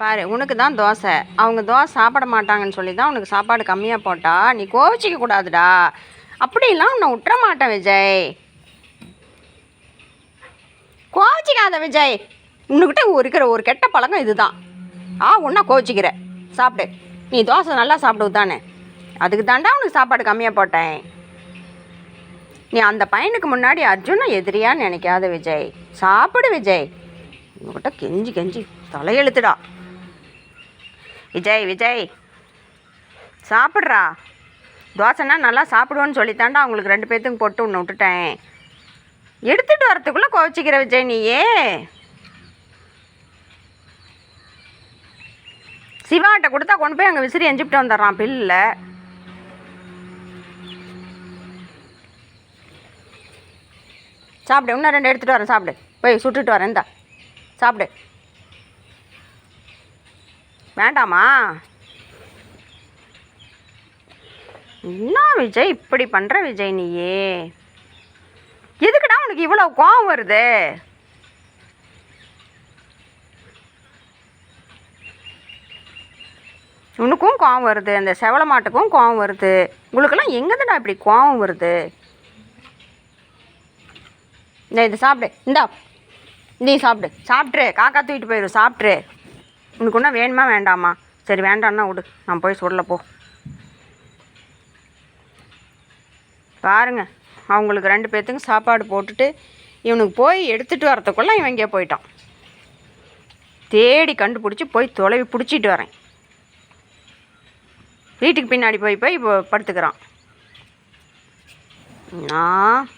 பாரு உனக்கு தான் தோசை. அவங்க தோசை சாப்பிட மாட்டாங்கன்னு சொல்லி தான் உனக்கு சாப்பாடு கம்மியாக போட்டா. நீ கோவிச்சிக்க கூடாதுடா. அப்படிலாம் உன்னை விட்டுற மாட்டேன் விஜய். கோவிச்சிக்காத விஜய். உன்னுக்கிட்ட இருக்கிற ஒரு கெட்ட பழக்கம் இதுதான். ஆ ஒன்றா கோவிச்சிக்கிற. சாப்பிடு. நீ தோசை நல்லா சாப்பிடுவது தானே. அதுக்கு தாண்டா உனக்கு சாப்பாடு கம்மியாக போட்டேன். நீ அந்த பையனுக்கு முன்னாடி அர்ஜுனை எதிரியான்னு நினைக்காத விஜய். சாப்பிடு விஜய். உங்ககிட்ட கெஞ்சி கெஞ்சி தலையெழுத்துடா. விஜய் விஜய். சாப்பிட்றா. தோசைன்னா நல்லா சாப்பிடுவோன்னு சொல்லித்தாண்டா அவங்களுக்கு ரெண்டு பேர்த்துக்கும் போட்டு ஒன்று விட்டுட்டேன். எடுத்துகிட்டு வரத்துக்குள்ளே கோவச்சிக்கிற விஜய் நீயே. சிவாட்ட கொடுத்தா கொண்டு போய் அங்கே விசிறி எஞ்சிப்ட்டு வந்துடுறான் பில்லில் சாப்பிடு இன்னும் ரெண்டு எடுத்துகிட்டு வரேன் சாப்பிடு. போய் சுட்டுட்டு வரேன் இந்தா. சாப்பிடு. வேண்டாமா? என்ன விஜய் இப்படி பண்ணுற விஜய் நீயே? எதுக்குடா உனக்கு இவ்வளோ கோவம் வருது? உனக்கும் கோவம் வருது அந்த செவல மாட்டுக்கும் கோவம் வருது. உங்களுக்கெல்லாம் எங்கேருந்துடா இப்படி கோவம் வருது? இந்த இது சாப்பிடு. இந்தா நீ சாப்பிடு. சாப்பிட்ரு காக்கா தூக்கிட்டு போயிடும் சாப்பிட்ரு உனக்கு ஒன்றும் வேணுமா வேண்டாமா? சரி வேண்டான்னா விடு. நான் போய் சொல்ல போ. பாருங்க அவங்களுக்கு ரெண்டு பேர்த்துக்கும் சாப்பாடு போட்டுட்டு இவனுக்கு போய் எடுத்துகிட்டு வரத்துக்குள்ளே இவன் இங்கே போயிட்டான். தேடி கண்டுபிடிச்சி போய் தொலைவி பிடிச்சிட்டு வரேன். வீட்டுக்கு பின்னாடி போய் போய் இப்போ படுத்துக்கிறான். நான்